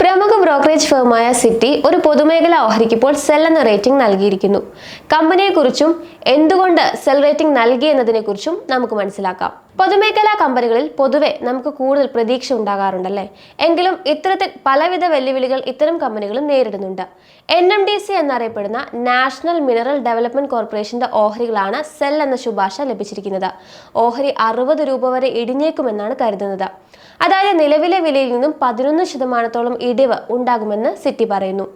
പ്രമുഖ brokerage ഫേമായ city ഒരു പൊതുമേഖലാ ഓഹരിക്കിപ്പോൾ സെൽ എന്ന റേറ്റിംഗ് നൽകിയിരിക്കുന്നു. കമ്പനിയെക്കുറിച്ചും എന്തുകൊണ്ട് സെൽ റേറ്റിംഗ് നൽകി എന്നതിനെക്കുറിച്ചും നമുക്ക് മനസ്സിലാക്കാം. പൊതുമേഖലാ കമ്പനികളിൽ പൊതുവെ നമുക്ക് കൂടുതൽ പ്രതീക്ഷ ഉണ്ടാകാറുണ്ടല്ലേ? എങ്കിലും ഇത്തരത്തിൽ പലവിധ വെല്ലുവിളികൾ ഇത്തരം കമ്പനികളും നേരിടുന്നുണ്ട്. എൻ എം ഡി സി എന്നറിയപ്പെടുന്ന നാഷണൽ മിനറൽ ഡെവലപ്മെന്റ് കോർപ്പറേഷന്റെ ഓഹരികളാണ് സെൽ എന്ന ശുപാർശ ലഭിച്ചിരിക്കുന്നത്. ഓഹരി അറുപത് രൂപ വരെ ഇടിഞ്ഞേക്കുമെന്നാണ് കരുതുന്നത്. അതായത് നിലവിലെ വിലയിൽ നിന്നും പതിനൊന്ന് ശതമാനത്തോളം ഇടിവ് ഉണ്ടാകുമെന്ന് സിറ്റി പറയുന്നു.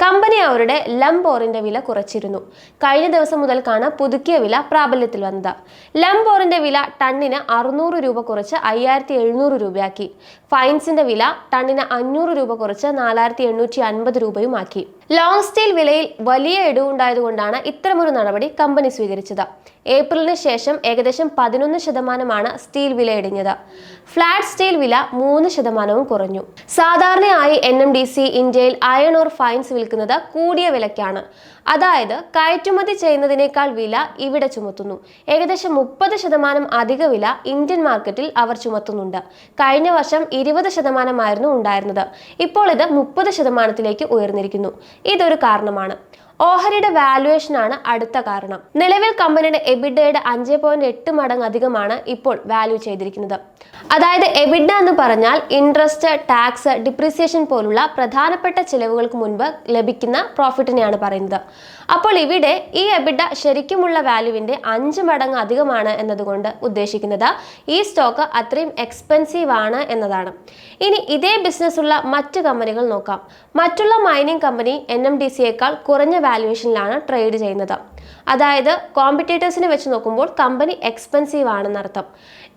കമ്പനി അവരുടെ ലംബോറിന്റെ വില കുറച്ചിരുന്നു. കഴിഞ്ഞ ദിവസം മുതൽക്കാണ് പുതുക്കിയ വില പ്രാബല്യത്തിൽ വന്നത്. ലംബോറിന്റെ വില ടണ്ണിന് അറുന്നൂറ് രൂപ കുറച്ച് അയ്യായിരത്തി എഴുന്നൂറ് രൂപയാക്കി. ഫൈൻസിന്റെ വില ടണ്ണിന് അഞ്ഞൂറ് രൂപ കുറച്ച് നാലായിരത്തി എണ്ണൂറ്റി അൻപത് രൂപയുമാക്കി. ലോങ് സ്റ്റീൽ വിലയിൽ വലിയ ഇടിവുണ്ടായതുകൊണ്ടാണ് ഇത്തരമൊരു നടപടി കമ്പനി സ്വീകരിച്ചത്. ഏപ്രിലിന് ശേഷം ഏകദേശം പതിനൊന്ന് ശതമാനമാണ് സ്റ്റീൽ വില ഇടിഞ്ഞത്. ഫ്ലാറ്റ് സ്റ്റീൽ വില മൂന്ന് ശതമാനവും കുറഞ്ഞു. സാധാരണയായി എൻ എം ഡി സി ഇന്ത്യയിൽ അയൺ ഓർ ഫൈൻസ് വിൽക്കുന്നത് കൂടിയ വിലയ്ക്കാണ്. അതായത് കയറ്റുമതി ചെയ്യുന്നതിനേക്കാൾ വില ഇവിടെ ചുമത്തുന്നു. ഏകദേശം മുപ്പത് ശതമാനം അധിക വില ഇന്ത്യൻ മാർക്കറ്റിൽ അവർ ചുമത്തുന്നുണ്ട്. കഴിഞ്ഞ വർഷം ഇരുപത് ശതമാനമായിരുന്നു ഉണ്ടായിരുന്നത്. ഇപ്പോൾ ഇത് മുപ്പത് ശതമാനത്തിലേക്ക് ഉയർന്നിരിക്കുന്നു. ഇതൊരു കാരണമാണ്. ഓഹരിയുടെ വാല്യുവേഷനാണ് അടുത്ത കാരണം. നിലവിൽ കമ്പനിയുടെ എബിഡയുടെ അഞ്ച് പോയിന്റ് എട്ട് മടങ്ങ് അധികമാണ് ഇപ്പോൾ വാല്യൂ ചെയ്തിരിക്കുന്നത്. അതായത് എബിഡ എന്ന് പറഞ്ഞാൽ ഇൻട്രസ്റ്റ് ടാക്സ് ഡിപ്രീസിയേഷൻ പോലുള്ള പ്രധാനപ്പെട്ട ചിലവുകൾക്ക് മുൻപ് ലഭിക്കുന്ന പ്രോഫിറ്റിനെയാണ് പറയുന്നത്. അപ്പോൾ ഇവിടെ ഈ എബിഡ ശരിക്കുമുള്ള വാല്യുവിന്റെ അഞ്ച് മടങ്ങ് അധികമാണ് എന്നതുകൊണ്ട് ഉദ്ദേശിക്കുന്നത് ഈ സ്റ്റോക്ക് അത്രയും എക്സ്പെൻസീവ് ആണ് എന്നതാണ്. ഇനി ഇതേ ബിസിനസ് ഉള്ള മറ്റ് കമ്പനികൾ നോക്കാം. മറ്റുള്ള mining company N M D സിയേക്കാൾ കുറഞ്ഞ വാല്യുവേഷനിലാണ് ട്രേഡ് ചെയ്യുന്നത്. അതായത് കോമ്പറ്റേറ്റേഴ്സിനെ വെച്ച് നോക്കുമ്പോൾ കമ്പനി എക്സ്പെൻസീവ് ആണെന്നർത്ഥം.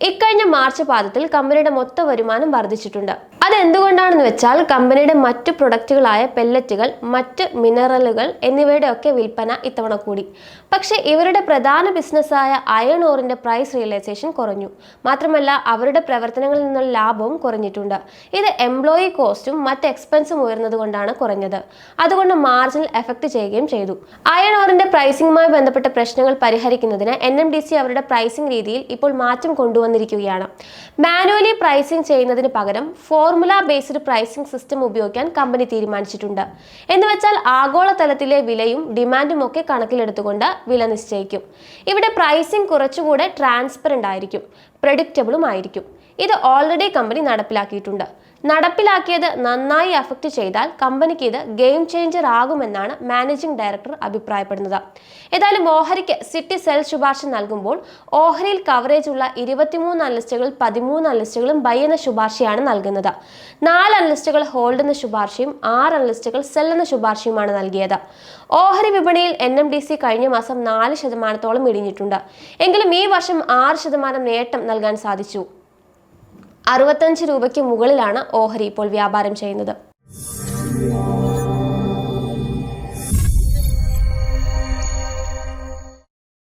ഇക്കഴിഞ്ഞ മാർച്ച് പാദത്തിൽ കമ്പനിയുടെ മൊത്ത വരുമാനം വർദ്ധിച്ചിട്ടുണ്ട്. അതെന്തുകൊണ്ടാണെന്ന് വെച്ചാൽ കമ്പനിയുടെ മറ്റു പ്രൊഡക്റ്റുകളായ പെല്ലറ്റുകൾ മറ്റ് മിനറലുകൾ എന്നിവയുടെ ഒക്കെ വിൽപ്പന ഇത്തവണ കൂടി. പക്ഷേ ഇവരുടെ പ്രധാന ബിസിനസ്സായ അയൺ ഓറിന്റെ പ്രൈസ് റിയലൈസേഷൻ കുറഞ്ഞു. മാത്രമല്ല അവരുടെ പ്രവർത്തനങ്ങളിൽ നിന്നുള്ള ലാഭവും കുറഞ്ഞിട്ടുണ്ട്. ഇത് എംപ്ലോയി കോസ്റ്റും മറ്റ് എക്സ്പെൻസും ഉയർന്നതുകൊണ്ടാണ് കുറഞ്ഞത്. അതുകൊണ്ട് മാർജിനൽ എഫക്ട് ചെയ്യുകയും ചെയ്തു. അയൺ ഓറിന്റെ പ്രൈസിംഗുമായി ബന്ധപ്പെട്ട പ്രശ്നങ്ങൾ പരിഹരിക്കുന്നതിന് എൻ എം ഡി സി അവരുടെ പ്രൈസിംഗ് രീതിയിൽ ഇപ്പോൾ മാറ്റം കൊണ്ടുവന്നിരിക്കുകയാണ്. മാനുവലി പ്രൈസിംഗ് ചെയ്യുന്നതിന് പകരം ഫോർമുല ബേസ്ഡ് പ്രൈസിംഗ് സിസ്റ്റം ഉപയോഗിക്കാൻ കമ്പനി തീരുമാനിച്ചിട്ടുണ്ട്. എന്ന് വെച്ചാൽ ആഗോളതലത്തിലെ വിലയും ഡിമാൻഡും ഒക്കെ കണക്കിലെടുത്തുകൊണ്ട് വില നിശ്ചയിക്കും. ഇവിടെ പ്രൈസിംഗ് കുറച്ചുകൂടെ ട്രാൻസ്പെറന്റ് ആയിരിക്കും. പ്രഡിക്റ്റബിളും ആയിരിക്കും. ഇത് ഓൾറെഡി കമ്പനി നടപ്പിലാക്കിയിട്ടുണ്ട്. നടപ്പിലാക്കിയത് നന്നായി അഫക്റ്റ് ചെയ്താൽ കമ്പനിക്ക് ഇത് ഗെയിം ചേഞ്ചർ ആകുമെന്നാണ് മാനേജിംഗ് ഡയറക്ടർ അഭിപ്രായപ്പെടുന്നത്. ഏതായാലും ഓഹരിക്ക് സിറ്റി സെൽ ശുപാർശ നൽകുമ്പോൾ ഓഹരിയിൽ കവറേജ് ഉള്ള ഇരുപത്തിമൂന്ന് അനലിസ്റ്റുകൾ പതിമൂന്ന് അനലിസ്റ്റുകളും ബൈ എന്ന ശുപാർശയാണ് നൽകുന്നത്. നാല് അനലിസ്റ്റുകൾ ഹോൾഡ് എന്ന ശുപാർശയും ആറ് അനലിസ്റ്റുകൾ സെൽ എന്ന ശുപാർശയുമാണ് നൽകിയത്. ഓഹരി വിപണിയിൽ എൻ എം ഡി സി കഴിഞ്ഞ മാസം നാല് ശതമാനത്തോളം ഇടിഞ്ഞിട്ടുണ്ട്. എങ്കിലും ഈ വർഷം ആറ് ശതമാനം നേട്ടം നൽകാൻ സാധിച്ചു. അറുപത്തഞ്ച് രൂപയ്ക്ക് മുകളിലാണ് ഓഹരി ഇപ്പോൾ വ്യാപാരം ചെയ്യുന്നത്.